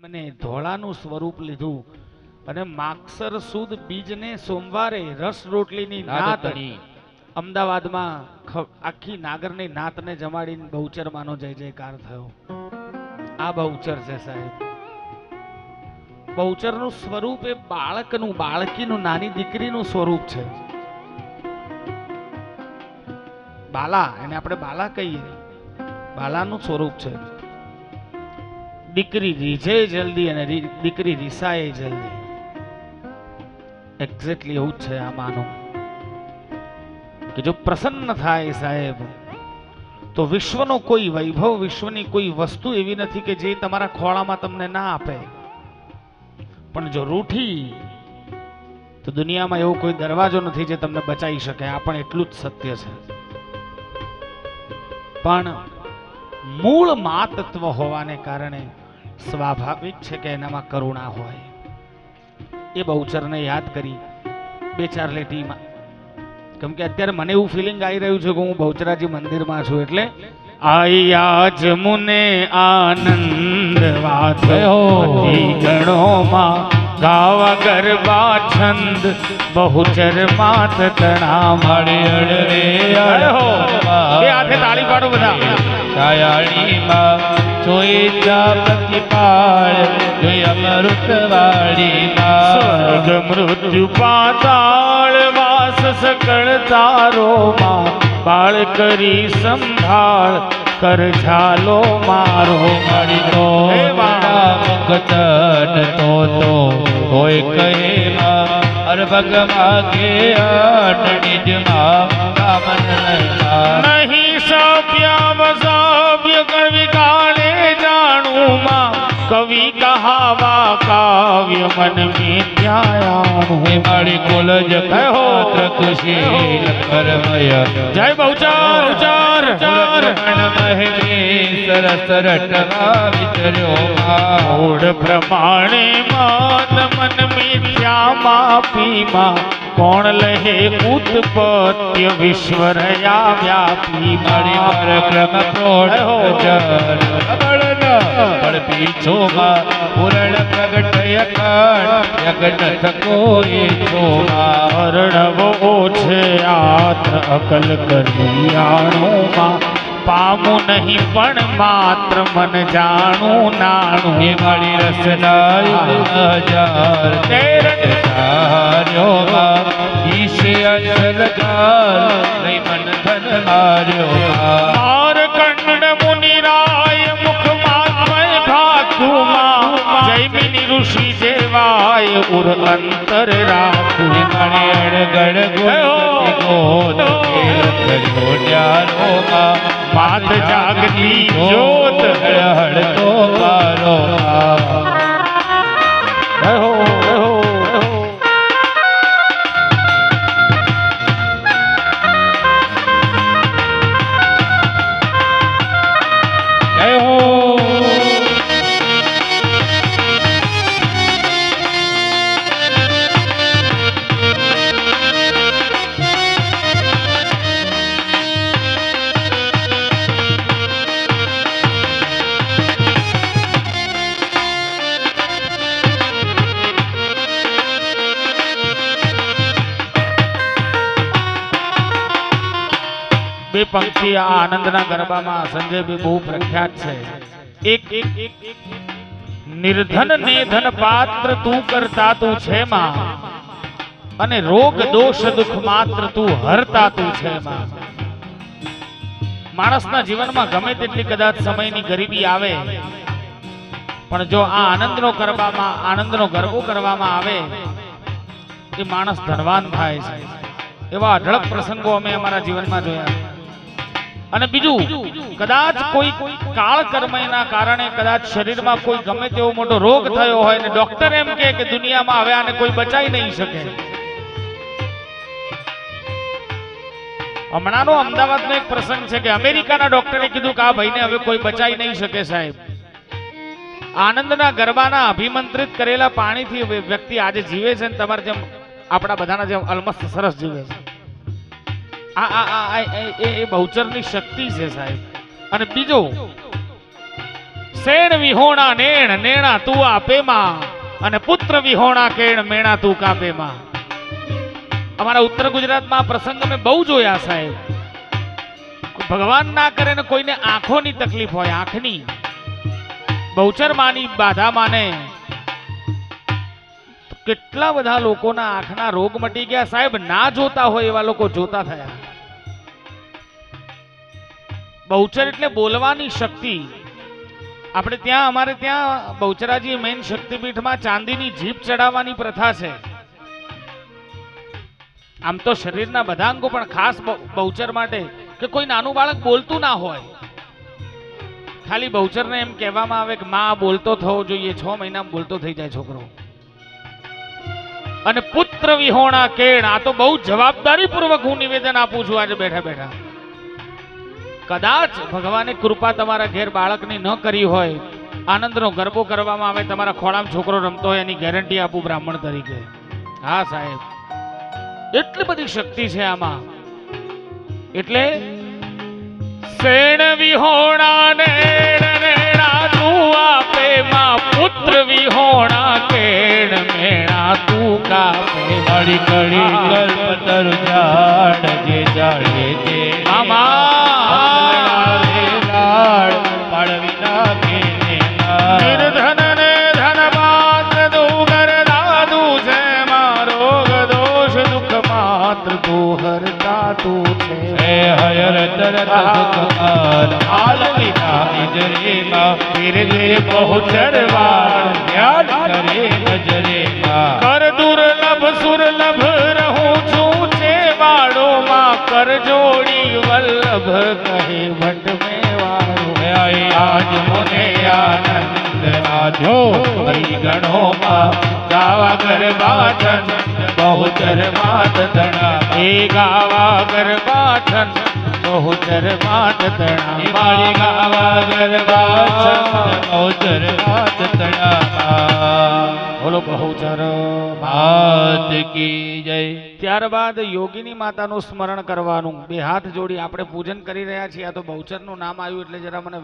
મને ધોળાનું સ્વરૂપ લીધું અને માક્ષર સુદ બીજને સોમવારે રસ રોટલીની નાતણી અમદાવાદમાં આખી નાગરની નાતને જમાડીને બહુચરમાંનો જય જયકાર થયો. આ બહુચર છે સાહેબ. બહુચરનું સ્વરૂપ એ બાળકનું બાળકીનું નાની દીકરીનું સ્વરૂપ છે. બાલા એને આપણે બાલા કહીએ. બાલાનું સ્વરૂપ છે. દીકરી રીઝે જલ્દી અને દીકરી રીસાય જલ્દી. એક્ઝેક્ટલી એવું જ છે આ માનું. કે જો પ્રસન્ન થાય સાહેબ, તો વિશ્વનો કોઈ વૈભવ, વિશ્વની કોઈ વસ્તુ એવી નથી કે જે તમારા ખોળામાં તમને ના આપે. પણ જો રૂઠી, તો દુનિયામાં એવો કોઈ દરવાજો નથી જે તમને બચાવી શકે. આ પણ એટલું જ સત્ય છે. પણ મૂળ માતત્વ હોવાને કારણે સ્વાભાવિક છે કે એનામાં કરુણા હોય. એ બહુચરને યાદ કરી બે ચાર લીટીમાં. કેમ કે અત્યારે મને એવું ફિલિંગ આવી રહ્યું છે કે હું બહુચરાજી મંદિરમાં છું એટલે આયા જ મુને આનંદ વાત. ગણોમાં. ગાવા ગરબા છંદ બહુચર માત તણા મળે અડરે. બે હાથે તાળી પાડો બધા. છાયાળીમાં જોઈ જાપતિ પાળ જોઈ અમૃત વાળીમાં સ્વર્ગ મૃત્યુ પાતાળ વાસ સકળ તારોમાં. બાળ કરી સંભાળ કર ઝાલો મારો વાહ. મુખતન તો તો કોઈ કહે માં અરબગ માગે અટ કહાવા કાવ્ય મન મિથ્યાયાનું હે મારી કોલ. જગત કુશીલ કરમય જય બહુચાર ચાર ઉચાર સરસ રટવા વિચર્યો માં. મૂળ પ્રમાણે મન મન મિથ્યામાં પીમાં કોણ લહે ઉત્પત્ય વિશ્વરયા વ્યાપી મારી પરક્રમ પ્રોઢ જન બળન બળ પીછોમાં પૂરણ પ્રગટય કણ યજ્ઞ થકો એ છોમાં અર્ણવ ઓછે આત્ર અકલ કરિયાણુમાં પામું નહીં પણ માત્ર મન જાણું નાણું હે મારી રસના હજાર જેવાય ઉર અંતર રાખું. મારી ગોત ગોત કર્યો માત જાગતી જ્યોત હળહળતો પારો માં. પંક્તિ આ આનંદના ગરબામાં સંજયભાઈ બહુ પ્રખ્યાત છે. એક એક એક નિર્ધન ને ધન પાત્ર તું કરતા તું છે માં, અને રોગ દોષ દુઃખ માત્ર તું હરતા તું છે માં. માણસના જીવનમાં ગમે તેટલી કદાચ સમયની ગરીબી આવે, પણ જો આ આનંદનો ગરબામાં, આનંદનો ગરબો કરવામાં આવે, એ માણસ ધનવાન થાય છે. એવા અઢળક પ્રસંગો અમે અમારા જીવનમાં જોયા. અને બીજું, કદાચ કોઈ કાળ કર્મના કારણે કદાચ શરીરમાં કોઈ ગમે તેવો મોટો રોગ થયો હોય ને ડોક્ટર એમ કહે કે દુનિયામાં હવે આને કોઈ બચાવી નહીં શકે. હમણાંનો અમદાવાદનો એક પ્રસંગ છે કે અમેરિકાના ડોક્ટરે કીધું કે આ ભાઈને હવે કોઈ બચાવી નહીં શકે સાહેબ. આનંદના ગરબાના અભિમંત્રિત કરેલા પાણીથી વ્યક્તિ આજે જીવે છે ને તમારે જેમ આપણા બધાના જેમ અલમસ્ત સરસ જીવે છે. આ આ એ- બહુચરની શક્તિ છે સાહેબ. અને બીજો, શેણ વિહોણા નેણ, નેણા તું આપેમાં અને પુત્ર વિહોણા કેણ, મેણા તું કાપેમાં અમારા ઉત્તર ગુજરાતમાં આ પ્રસંગ અમે બહુ જોયા સાહેબ. ભગવાન ના કરે ને કોઈને આંખોની તકલીફ હોય, આંખની. બહુચર માની બાધા માને. કેટલા બધા લોકોના આંખના રોગ મટી ગયા સાહેબ, ના જોતા હોય એવા લોકો જોતા થયા. બહુચર એટલે બોલવાની શક્તિ. આપણે ત્યાં, અમારે ત્યાં બહુચરાજી મેન શક્તિપીઠમાં ચાંદીની જીભ ચડાવવાની પ્રથા છે. આમ તો શરીરના બધા અંગો પણ ખાસ બહુ- બહુચર માટે, કે કોઈ નાનું બાળક બોલતું ના હોય. ખાલી બહુચરને એમ કહેવામાં આવે કે, માં, બોલતો થવો જોઈએ, છ મહિના બોલતો થઈ જાય છોકરો. અને પુત્ર વિહોણા કેણ, આ તો બહુ જવાબદારી પૂર્વક હું નિવેદન આપું છું આજે બેઠા બેઠા. કદાચ ભગવાને કૃપા તમારા ઘેર બાળકની ન કરી હોય, આનંદનો ગરબો કરવામાં આવે, તમારા ખોળામાં છોકરો રમતો હોય, એની ગેરંટી આપું બ્રાહ્મણ તરીકે. હા, સાહેબ. એટલી બધી શક્તિ છે આમાં. એટલે શેણ પુત્ર વિહોણા કેણ મેણા તું કાપે. મારી કડી કલ્પતરુ જાડ જે જાળે સુકમાર હાલ વિના ઇજરેમાં ફિરલે બહુચરવાળ ધ્યાન કરે ગજરેમાં કર દુર્લભ સુરલભ રહું છું છે વાળોમાં કર જોડી વલ્લભ કહે મેવાળો આજ મને આનંદ આધ્યો હરી ગણોમાં ગાવા ગરબાઠન બહુ માત ધણા એ ગાવા ગરબાઠન બહુચર માત તણા ગાવા ગરબા બહુચર માત ધણા બોલો બહુચર માત કી જય. ત્યારબાદ યોગીની માતાનું સ્મરણ કરવાનું. બે હાથ જોડી આપણે પૂજન કરી રહ્યા છીએ. આ તો બહુચરનું નામ આવ્યું એટલે જરા મને